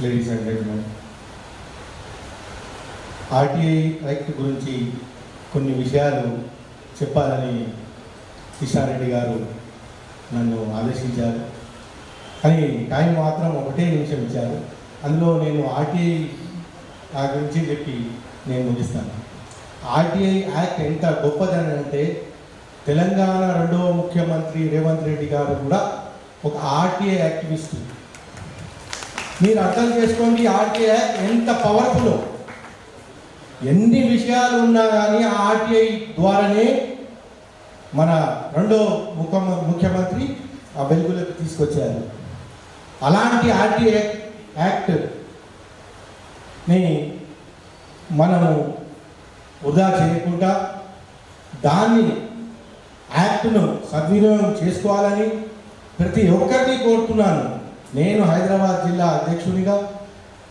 Ladies and gentlemen RTI act గురించి కొన్ని విషయాలు చెప్పాలని కిషారెడ్డి గారు నన్ను ఆదేశించారు. కానీ టైం మాత్రం ఒకటే నిమిషం ఇచ్చారు. అందులో నేను ఆర్టీఐ ఆ గురించి చెప్పి నేను ముగిస్తాను. ఆర్టీఐ యాక్ట్ ఎంత గొప్పదని అంటే తెలంగాణ రెండవ ముఖ్యమంత్రి రేవంత్ రెడ్డి గారు కూడా ఒక ఆర్టీఐ యాక్టివిస్ట్ మీరు అర్థం చేసుకోండి ఆర్టీఐ ఎంత పవర్ఫుల్ ఎన్ని విషయాలు ఉన్నా కానీ ఆ ఆర్టీఐ ద్వారానే మన రెండో ముఖ్య ముఖ్యమంత్రి ఆ వెలుగులోకి తీసుకొచ్చారు. అలాంటి ఆర్టీఐ యాక్ట్ని మనము వృధా చేయకుండా దాన్ని యాక్ట్ను సద్వినియోగం చేసుకోవాలని ప్రతి ఒక్కరిని కోరుతున్నాను. నేను హైదరాబాద్ జిల్లా అధ్యక్షునిగా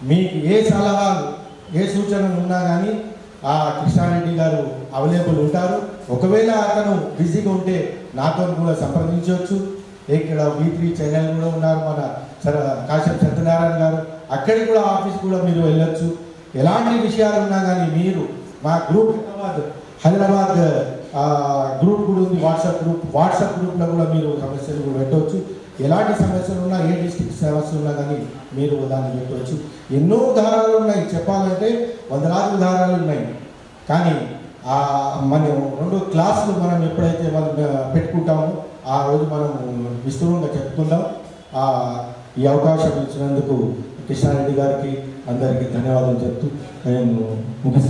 మీకు ఏ సలహాలు ఏ సూచనలు ఉన్నా కానీ ఆ కృష్ణారెడ్డి గారు అవైలబుల్ ఉంటారు. ఒకవేళ అతను బిజీగా ఉంటే నాతో కూడా సంప్రదించవచ్చు. ఇక్కడ బీ త్రీ ఛానల్ కూడా ఉన్నారు మన సర కాశ్యప్ సత్యనారాయణ గారు. అక్కడికి కూడా ఆఫీస్ కూడా మీరు వెళ్ళొచ్చు. ఎలాంటి విషయాలు ఉన్నా కానీ మీరు మా గ్రూప్ హైదరాబాద్ హైదరాబాద్ కూడా ఉంది వాట్సాప్ గ్రూప్ వాట్సాప్ గ్రూప్లో కూడా మీరు సమస్యలు పెట్టవచ్చు. ఎలాంటి సమస్యలు ఉన్నా ఏ డిస్ట్రిక్ట్ సమస్యలు ఉన్నా కానీ మీరు దాన్ని పెట్టవచ్చు. ఎన్నో ఉదాహరణలు ఉన్నాయి. చెప్పాలంటే వందలాది ఉదాహరణలు ఉన్నాయి. కానీ మనం రెండు క్లాసులు మనం ఎప్పుడైతే మనం పెట్టుకుంటామో ఆ రోజు మనం విస్తృతంగా చెప్పుకుందాం. ఆ, ఈ అవకాశం ఇచ్చినందుకు కృష్ణారెడ్డి గారికి అందరికీ ధన్యవాదాలు చెప్తూ నేను ముగిస్తాను